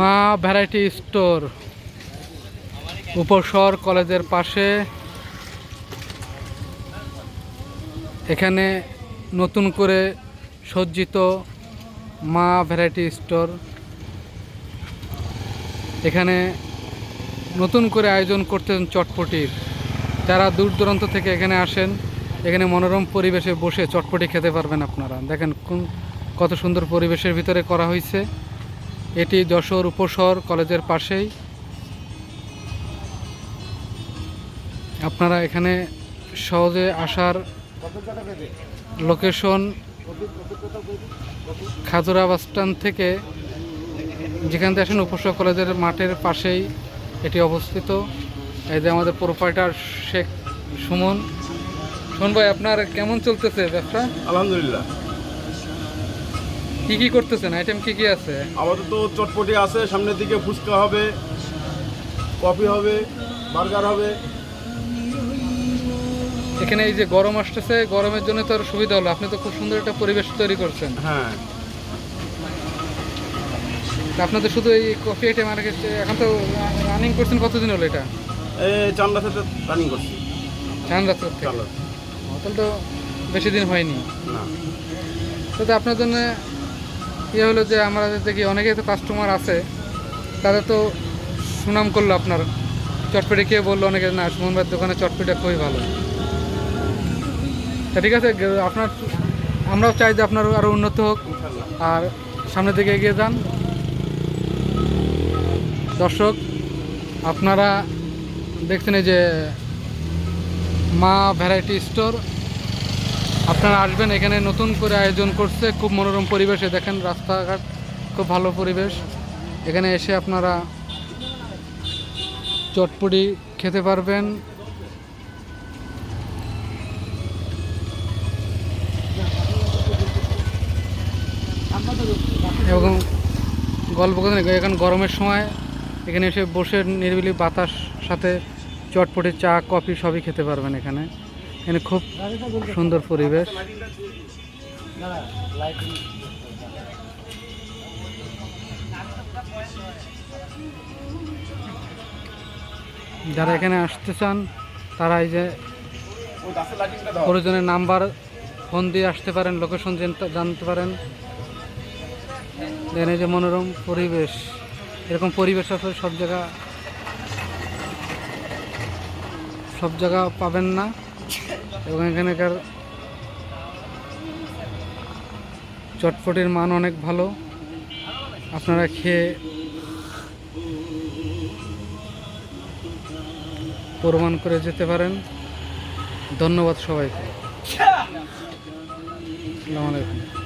মা variety store. উপসর কলেজের পাশে। এখানে নতুন করে সজ্জিত মা ভ্যারাইটি স্টোর। এখানে নতুন করে আয়োজন করতেন চটপটির। যারা দূর দূরান্ত থেকে এখানে আসেন, এখানে মনোরম পরিবেশে বসে চটপটি খেতে পারবেন আপনারা। দেখেন কোন, কত সুন্দর পরিবেশের ভিতরে করা হয়েছে এটি যশোর উপশহর কলেজের পাশেই। আপনারা এখানে সহজে আসার লোকেশন খাজুরা বাস স্ট্যান্ড থেকে যেখান আসেন উপশহর কলেজের মাঠের পাশেই এটি অবস্থিত। এই যে আমাদের প্রোপাইটার শেখ সুমন। সুমন ভাই, আপনার কেমন চলতেছে ব্যবসা? আলহামদুলিল্লাহ। কি কি করতেছেন? আইটেম কি কি আছে? আমাদের তো চটপটি আছে সামনের দিকে ফুচকা হবে কফি হবে বার্গার হবে। এখানে এই যে গরম আসতেছে গরমের জন্য তো আরও সুবিধা হলো। আপনি তো খুব সুন্দর একটা পরিবেশ তৈরি করছেন। হ্যাঁ। আপনাদের শুধু এই কফি আইটেম আর এখন তো রানিং করছেন কতদিন হলো এটা? এই চান্দা থেকে রানিং করছি। চান রাত্র থেকে? চান্দা তাহলে তো বেশি দিন হয়নি। না। তো আপনার জন্য ইয়ে হলো যে আমরা দেখি অনেকেই তো কাস্টমার আছে তাদের তো সুনাম করল আপনার। চটপটি খেয়ে বলল অনেকে, না, সুমন ভাইয়ের দোকানে চটপটিটা খুবই ভালো। তা ঠিক আছে আপনার আমরাও চাই যে আপনার আরও উন্নত হোক, আর সামনের দিকে এগিয়ে যান। দর্শক, আপনারা দেখছেন এই যে মা ভ্যারাইটি স্টোর। আপনারা আসবেন, এখানে নতুন করে আয়োজন করছে, খুব মনোরম পরিবেশে দেখেন রাস্তাঘাট, খুব ভালো পরিবেশ। এখানে এসে আপনারা চটপটি খেতে পারবেন। এবং গল্প করতে এখন গরমের সময়, এখানে এসে বসে নিরিবিলি বাতাস, সাথে চটপটি চা, কফি সবই খেতে পারবেন এখানে। এখানে খুব সুন্দর পরিবেশ। যারা এখানে আসতে চান, তারা এই যে প্রয়োজনের নাম্বার, ফোন দিয়ে আসতে পারেন, লোকেশন জানতে পারেন। এই যে মনোরম পরিবেশ। এরকম পরিবেশ আছে সব জায়গা সব জায়গা পাবেন না। এবং এখানকার চটপটির মান অনেক ভালো। আপনারা খেয়ে প্রমাণ করে যেতে পারেন। ধন্যবাদ সবাইকে। আসসালামু আলাইকুম।